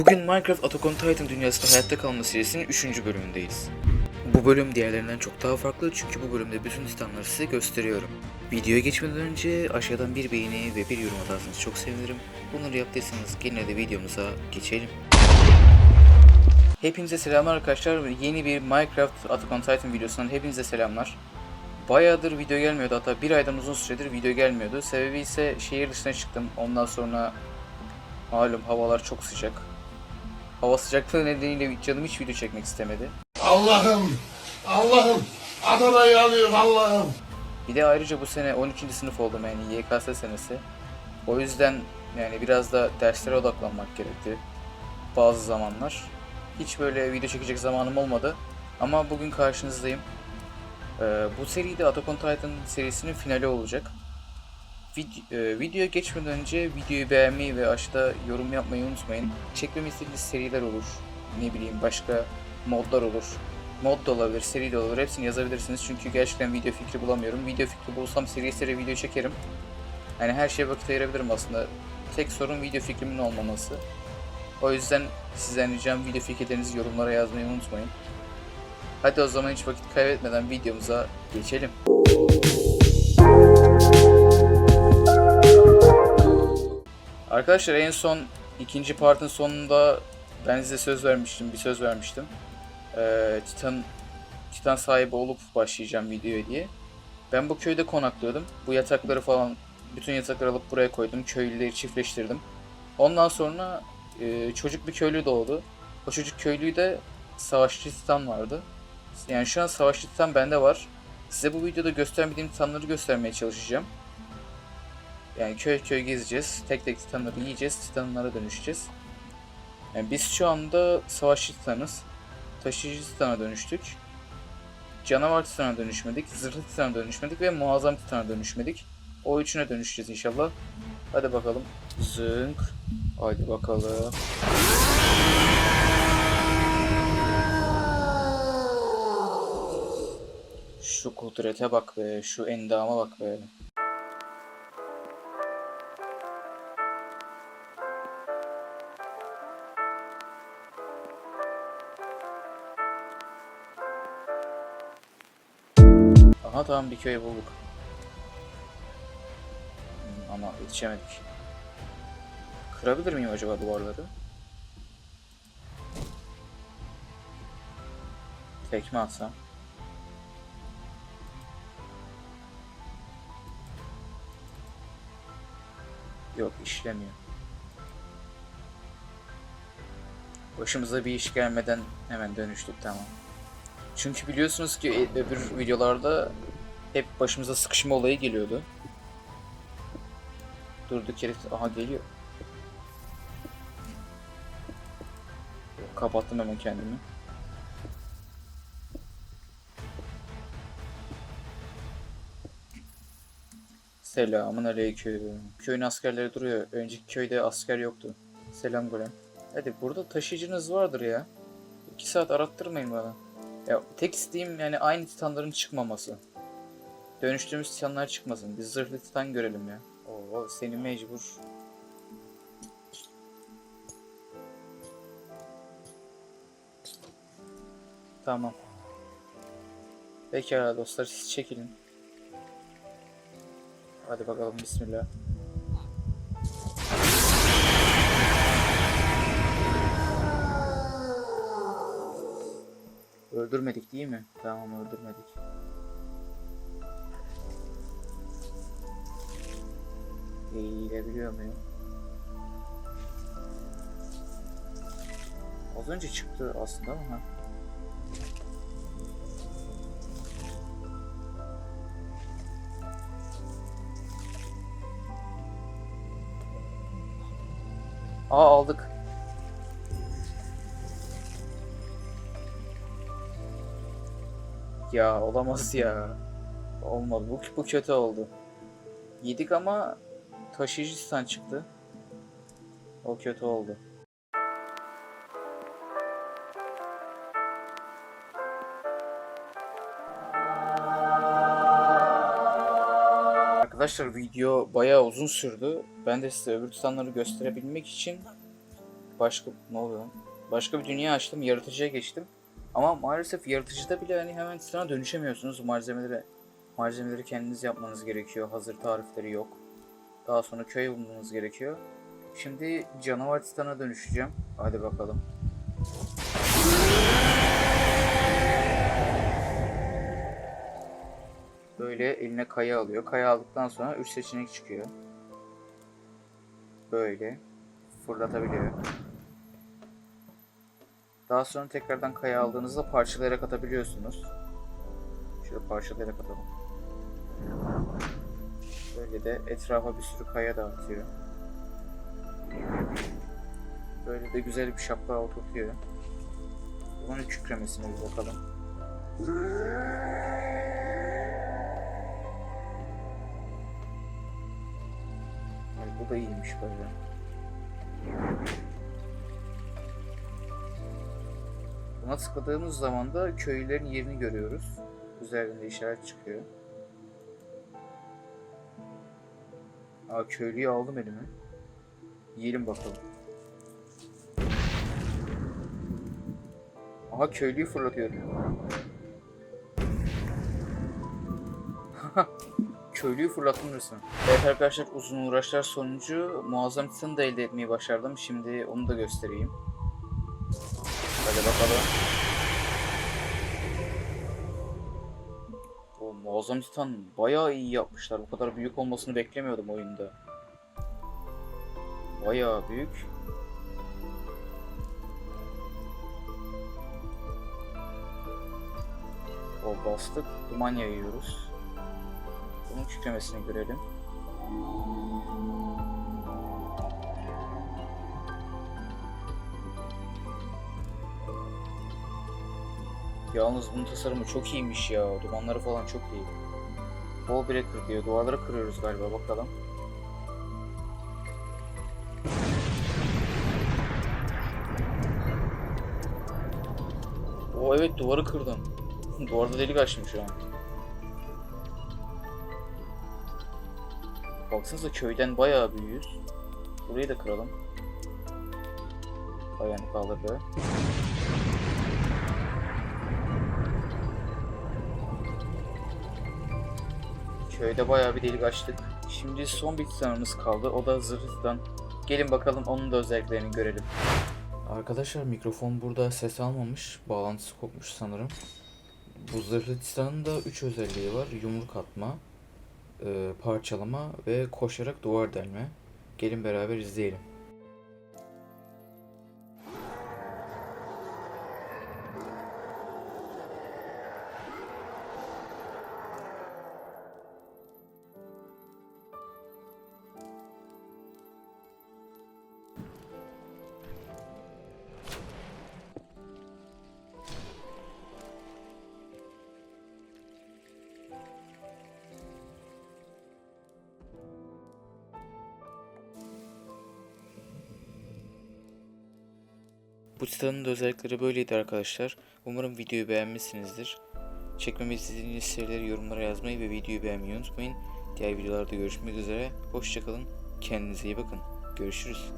Bugün Minecraft Attack Titan dünyasında hayatta kalma serisinin 3. bölümündeyiz. Bu bölüm diğerlerinden çok daha farklı çünkü bu bölümde bütün titanları size gösteriyorum. Videoya geçmeden önce aşağıdan bir beğeni ve bir yorum atarsanız çok sevinirim. Bunları yaptıysanız gene de videomuza geçelim. Hepinize selamlar arkadaşlar. Yeni bir Minecraft Attack Titan videosundan hepinize selamlar. Bayağıdır video gelmiyordu hatta bir aydan uzun süredir video gelmiyordu. Sebebi ise şehir dışına çıktım. Ondan sonra malum havalar çok sıcak. Hava sıcaklığı nedeniyle canım hiç video çekmek istemedi. Allah'ım, Allah'ım, Adana'yı alıyorum Allah'ım. Bir de ayrıca bu sene 12. sınıf oldum yani YKS senesi. O yüzden yani biraz da derslere odaklanmak gerekti. Bazı zamanlar. Hiç böyle video çekecek zamanım olmadı. Ama bugün karşınızdayım. Ee, bu seride Attack on Titan serisinin finali olacak. Vid- e, videoya geçmeden önce videoyu beğenmeyi ve aşağıda yorum yapmayı unutmayın. Çekmemi istediğiniz seriler olur. Ne bileyim başka modlar olur. Mod da olabilir, seri de olur. Hepsini yazabilirsiniz. Çünkü gerçekten video fikri bulamıyorum. Video fikri bulsam seri seri video çekerim. Yani her şeye vakit ayırabilirim aslında. Tek sorun video fikrimin olmaması. O yüzden sizden ricam video fikirlerinizi yorumlara yazmayı unutmayın. Hadi o zaman hiç vakit kaybetmeden videomuza geçelim. Arkadaşlar en son ikinci partın sonunda ben size söz vermiştim, bir söz vermiştim. Ee, Titan Titan sahibi olup başlayacağım videoya diye. Ben bu köyde konaklıyordum. Bu yatakları falan bütün yatakları alıp buraya koydum. Köylüleri çiftleştirdim. Ondan sonra e, çocuk bir köylü doğdu. O çocuk köylüyü de savaşçı titan vardı. Yani şu an savaşçı titan bende var. Size bu videoda göstermediğim titanları göstermeye çalışacağım. Yani köy köy gezeceğiz. Tek tek titanları yiyeceğiz. Titanlara dönüşeceğiz. Yani biz şu anda savaşçı titanız. Taşıyıcı titana dönüştük. Canavar titana dönüşmedik. Zırhlı titana dönüşmedik ve muazzam titana dönüşmedik. O üçüne dönüşeceğiz inşallah. Hadi bakalım. Zınk. Hadi bakalım. Şu kudrete bak be, şu endama bak be. Aha tamam bir köy bulduk. Hmm, Ama yetişemedik. Kırabilir miyim acaba duvarları? Tekme atsam. Yok işlemiyor. Başımıza bir iş gelmeden hemen dönüştük tamam. Çünkü biliyorsunuz ki e- öbür videolarda hep başımıza sıkışma olayı geliyordu. Durduk yere aha geliyor. Kapattım hemen kendimi. Selamun aleyküm. Köyün askerleri duruyor. Önceki köyde asker yoktu. Selam golem. Hadi burada taşıyıcınız vardır ya. İki saat arattırmayın bana. Ya tek isteğim yani aynı titanların çıkmaması. Dönüştüğümüz titanlar çıkmasın. Biz zırhlı titan görelim ya. Oo seni mecbur. Tamam. Pekala dostlar siz çekilin. Hadi bakalım bismillah. Öldürmedik değil mi? Tamam öldürmedik. Eğilebiliyor muyum? Az önce çıktı aslında ama ha. Aa aldık. Ya olamaz ya. Olmadı. Bu, bu kötü oldu. Yedik ama taşıyıcı çıktı. O kötü oldu. Arkadaşlar video bayağı uzun sürdü. Ben de size öbür tutanları gösterebilmek için başka ne oluyor? Başka bir dünya açtım, yaratıcıya geçtim. Ama maalesef yaratıcıda bile hani hemen Titan'a dönüşemiyorsunuz. Malzemeleri malzemeleri kendiniz yapmanız gerekiyor. Hazır tarifleri yok. Daha sonra köy bulmanız gerekiyor. Şimdi canavar Titan'a dönüşeceğim. Hadi bakalım. Böyle eline kaya alıyor. Kaya aldıktan sonra 3 seçenek çıkıyor. Böyle fırlatabiliyor. Daha sonra tekrardan kaya aldığınızda parçalayarak atabiliyorsunuz. Şöyle parçalayarak atalım. Böyle de etrafa bir sürü kaya dağıtıyor. Böyle de güzel bir şapka oturtuyor. Bunun kükremesine bir bakalım. Ay, bu da iyiymiş böyle. Buna tıkladığımız zaman da köylerin yerini görüyoruz. Üzerinde işaret çıkıyor. Aa köylüyü aldım elime. Yiyelim bakalım. Aha köylüyü fırlatıyorum. köylüyü fırlattım resmen. Evet arkadaşlar uzun uğraşlar sonucu muazzam titanı da elde etmeyi başardım. Şimdi onu da göstereyim. Hadi bakalım. O muazzam titan bayağı iyi yapmışlar. Bu kadar büyük olmasını beklemiyordum oyunda. Bayağı büyük. O bastık. Duman yayıyoruz. Bunun kükremesini görelim. Yalnız bunun tasarımı çok iyiymiş ya. Dumanları falan çok iyi. Wall breaker diyor. Duvarları kırıyoruz galiba bakalım. O evet duvarı kırdım. Duvarda delik açtım şu an. Baksanıza köyden bayağı büyüğüz. Burayı da kıralım. Ayağını kaldırdı. Köyde bayağı bir delik açtık. Şimdi son bir titanımız kaldı. O da zırhtan. Gelin bakalım onun da özelliklerini görelim. Arkadaşlar mikrofon burada ses almamış. Bağlantısı kopmuş sanırım. Bu zırhlı titanın da 3 özelliği var. Yumruk atma, e, parçalama ve koşarak duvar delme. Gelin beraber izleyelim. Bu titanın da özellikleri böyleydi arkadaşlar. Umarım videoyu beğenmişsinizdir. Çekmemi istediğiniz serileri yorumlara yazmayı ve videoyu beğenmeyi unutmayın. Diğer videolarda görüşmek üzere. Hoşçakalın. Kendinize iyi bakın. Görüşürüz.